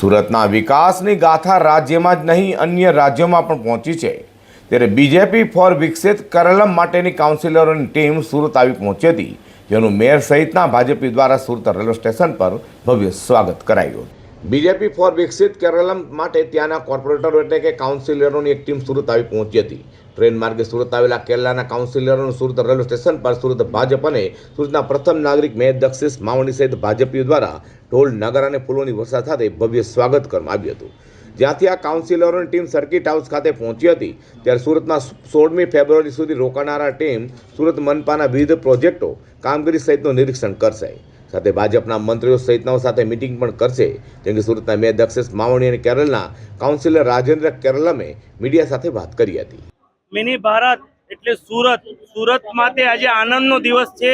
સુરતના વિકાસની ગાથા રાજ્યમાં જ નહીં, અન્ય રાજ્યોમાં પણ પહોંચી છે. ત્યારે બીજેપી ફોર વિકસિત કરલમ માટેની કાઉન્સિલરોની ટીમ સુરત આવી પહોંચી હતી, જેનું મેયર સહિતના ભાજપી દ્વારા સુરત રેલવે સ્ટેશન પર ભવ્ય સ્વાગત કરાયું બીજેપી ફોર વિકસિત કેરલમ માટે ત્યાંના કોર્પોરેટરો એટલે કે કાઉન્સિલરોની એક ટીમ સુરત આવી પહોંચી હતી. ટ્રેન માર્ગે સુરત આવેલા કેરલાના કાઉન્સિલરોનું સુરત રેલવે સ્ટેશન પર સુરત ભાજપ અને સુરતના પ્રથમ નાગરિક મેયર દક્ષિસ માવણી સહિત ભાજપીઓ દ્વારા ઢોલ, નગર અને ફૂલોની વર્ષા સાથે ભવ્ય સ્વાગત કરવામાં આવ્યું હતું. જ્યાંથી આ કાઉન્સિલરોની ટીમ સર્કિટ હાઉસ ખાતે પહોંચી હતી, ત્યારે સુરતમાં સોળમી ફેબ્રુઆરી સુધી રોકાનારા ટીમ સુરત મનપાના વિવિધ પ્રોજેક્ટો, કામગીરી સહિતનું નિરીક્ષણ કરશે. સાથે ભાજપના મંત્રીઓ સહિતનાઓ સાથે મિટિંગ પણ કરશે. જેમ કે સુરતના મેયર દક્ષિસ માવણી અને કેરળના કાઉન્સિલર રાજેન્દ્ર કેરલમે મીડિયા સાથે વાત કરી હતી. મિની ભારત એટલે સુરત. સુરત માટે આજે આનંદનો દિવસ છે.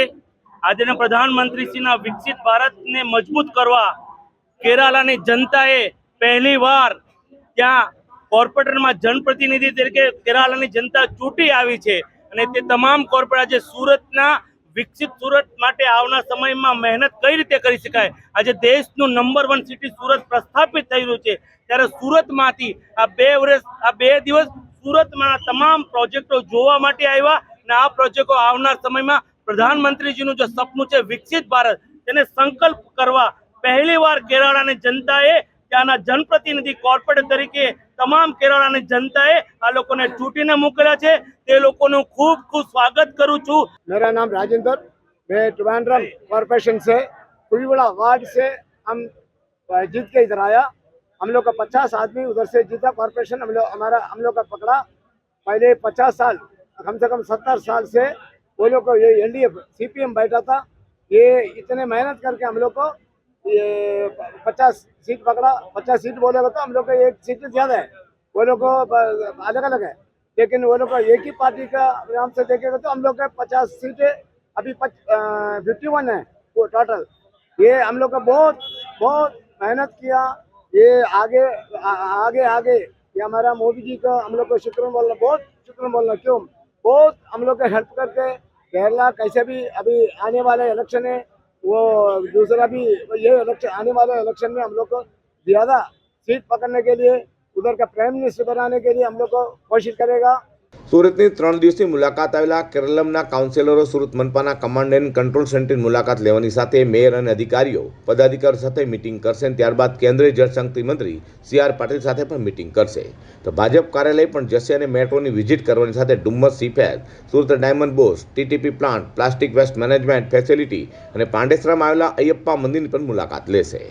આજના પ્રધાનમંત્રીશ્રીના વિકસિત ભારતને મજબૂત કરવા કેરાલાની જનતાએ પહેલીવાર ત્યાં કોર્પોરેટરમાં જનપ્રતિનિધિ તરીકે કેરાલાની જનતા ચૂંટી આવી છે. અને તે તમામ કોર્પોરેટ આજે સુરતના વિકસિત સુરત માટે આવનાર સમયમાં મહેનત કઈ રીતે કરી શકાય? આજે દેશનું નંબર વન સિટી સુરત પ્રસ્થાપિત થઈ રહ્યું છે. ત્યારે સુરતમાંથી આ બે વર્ષ, આ બે દિવસ સુરતમાં તમામ પ્રોજેક્ટો જોવા માટે આવ્યા અને આ પ્રોજેક્ટો આવનાર સમયમાં પ્રધાનમંત્રીજીનું જે સપનું છે વિકસિત ભારત, તેને સંકલ્પ કરવા પહેલીવાર કેરાળાની જનતાએ ત્યાંના જનપ્રતિનિધિ કોર્પોરેટ તરીકે તમામ કેરાલાની જનતાએ આ લોકોને ચૂંટીને મોકલ્યા છે તે લોકોનું ખૂબ ખૂબ સ્વાગત કરું છું मेरा नाम राजेंद्र मैं ट्रिवांड्रम कॉरपोरेशन से कुलवड़ा वार्ड से हम अ, जीत के इधर आया हम लोग का पचास आदमी उधर से जीता कॉरपोरेशन हम लोग हमारा हम लोग का पकड़ा पहले पचास साल कम से कम सत्तर साल से वो लोग को ये L D F C P M बैठा था ये इतने मेहनत करके हम लोग को ये पचास सीट पकड़ा पचास सीट बोलेगा तो हम लोग का एक सीट ज़्यादा है। वो लोग को अलग अलग है। लेकिन वो लोग का एक ही पार्टी का नाम से देखेगा तो हम लोग का पचास सीटें अभी फिफ्टी वन है वो टोटल ये हम लोग का बहुत बहुत मेहनत किया। ये आगे आ, आगे आगे ये हमारा मोदी जी का हम लोग को शुक्र बोलना बहुत शुक्र बोलना क्यों? बहुत हम लोग का हेल्प करके केरला कैसे भी अभी आने वाले इलेक्शन है वो दूसरा भी ये इलेक्शन आने वाले इलेक्शन में हम लोग को ज़्यादा सीट पकड़ने के लिए उधर का प्राइम मिनिस्टर बनाने के लिए हम लोग को कोशिश करेगा। સુરતની ત્રણ દિવસની મુલાકાત આવેલા કેરલમના કાઉન્સિલરો સુરત મનપાના કમાન્ડ એન્ડ કંટ્રોલ સેન્ટરની મુલાકાત લેવાની સાથે મેયર અને અધિકારીઓ પદાધિકારીઓ સાથે મિટિંગ કરશે અને ત્યારબાદ કેન્દ્રીય જળશક્તિ મંત્રી સી આર પાટીલ સાથે પણ મિટિંગ કરશે. તો ભાજપ કાર્યાલય પણ જશે અને મેટ્રોની વિઝિટ કરવાની સાથે Dumas seaface, Surat diamond bourse, TTP plant, plastic waste management facility અને પાંડેસરામાં આવેલા અયપ્પા મંદિરની પણ મુલાકાત લેશે.